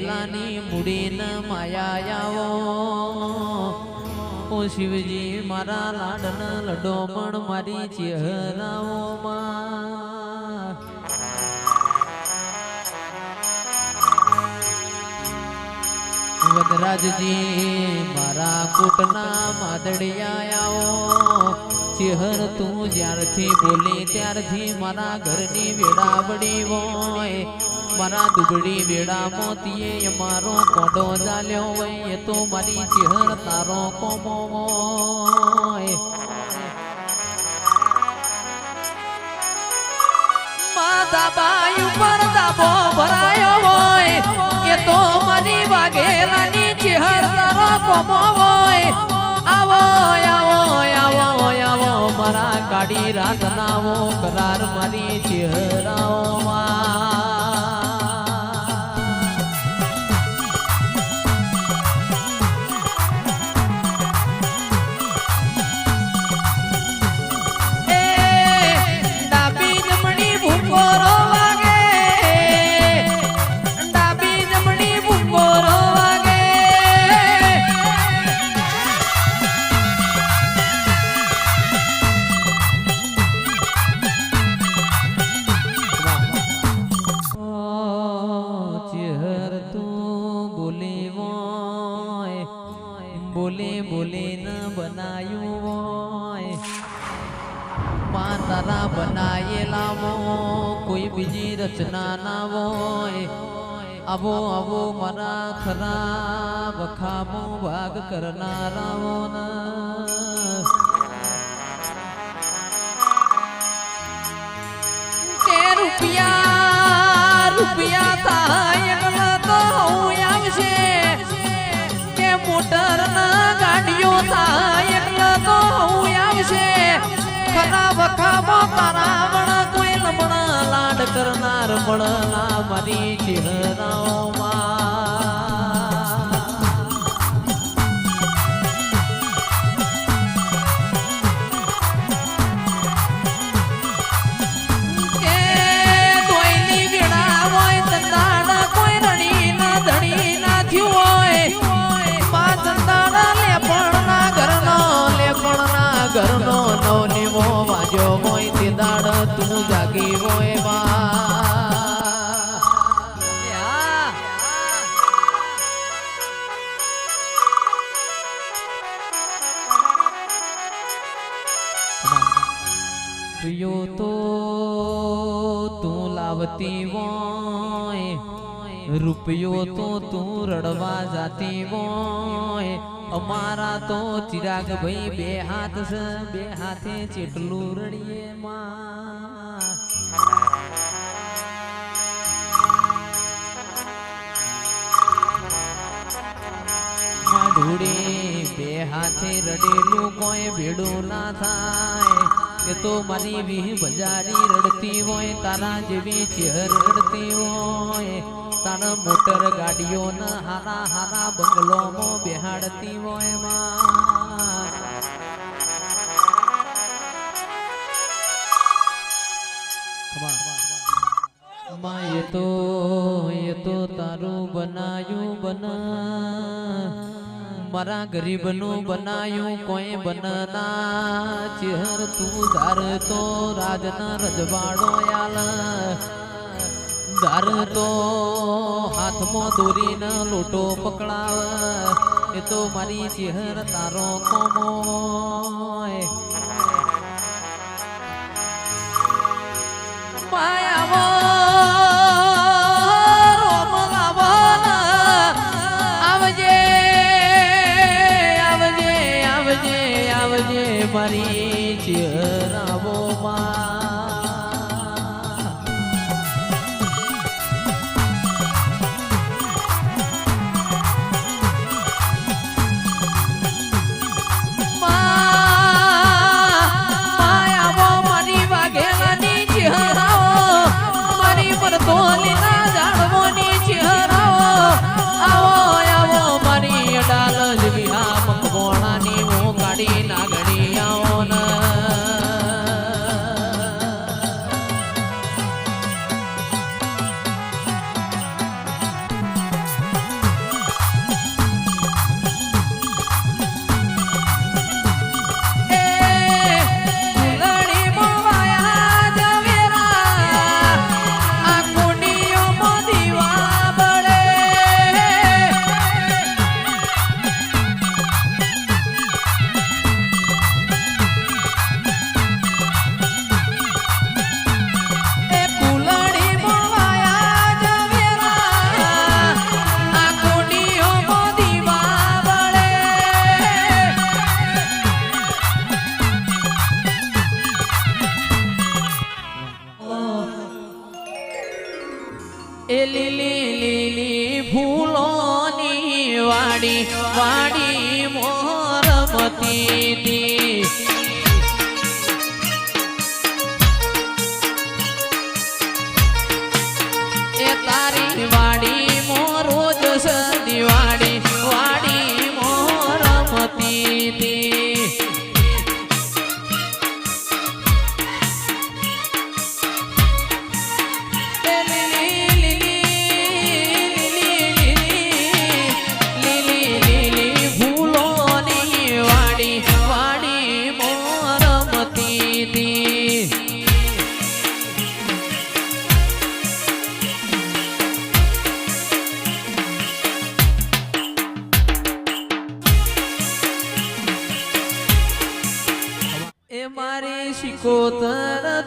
વાઘેલાની મૂડીન માયા ઓ શિવજી, મારા લાડન લડો પણ મારી ચહેરાઓ વદરાજજી, મારા કોટના માદડિયા આવો. ચિહર તું જ્યારથી બોલી ત્યારથી મારા ઘરની વેડાવડી હોય. મારા દુબળી વેડા મોતીએ મારો કોડો જાલ્યો હોય તો મારી ચિહર તારો કોમો માતા બાઈ ઉપર દાબો ભરાયો હોય, એ તો મારી વાઘેલાની મારા ગાડી રાત નાવો કરાર મારી ચિહરાઓમાં. તારા બનાયેલા હો કોઈ બીજી રચના ના હોય. આવો આવો મારા ખરા વખામો ભાગ કરનારાઓ રૂપિયા રૂપિયા થાય તો આવશે કે મોટર ના વખામો તારા વણ કોઈ લમણા લાડ કરનાર મળના મારી ચહેરાઓમાં પ્રિયો તો તું લાવતી હોય, રૂપિયો તો તું રડવા જાતી હોય. અમારા તો ચિરાગ ભાઈ બે હાથ છે, બે હાથે ચેટલું રડીએ માં. માઢુડી બે હાથે રડેલું કોઈ ભેડું ના થાય. એ તો મારી વીહ બજારી રડતી હોય, તારા જેવી ચહેર રડતી હોય. તારા મોટર ગાડીઓ ના હારા હારા બંગલોમાં બેહાડતી હોયમાં માં તો, એ તો તારું બનાયું બના. મારા ગરીબનું બનાયું કોઈ બનના ચહેર તું ધાર તો રાજના રજવાડો યાલ. ધાર તો હાથમાં દોરીને લોટો પકડાવ. એ તો મારી ચહેર તારો કોમોય આવજે મારી એ લીલી લીલી ફૂલોની વાડી વાડી Emarei Chicotana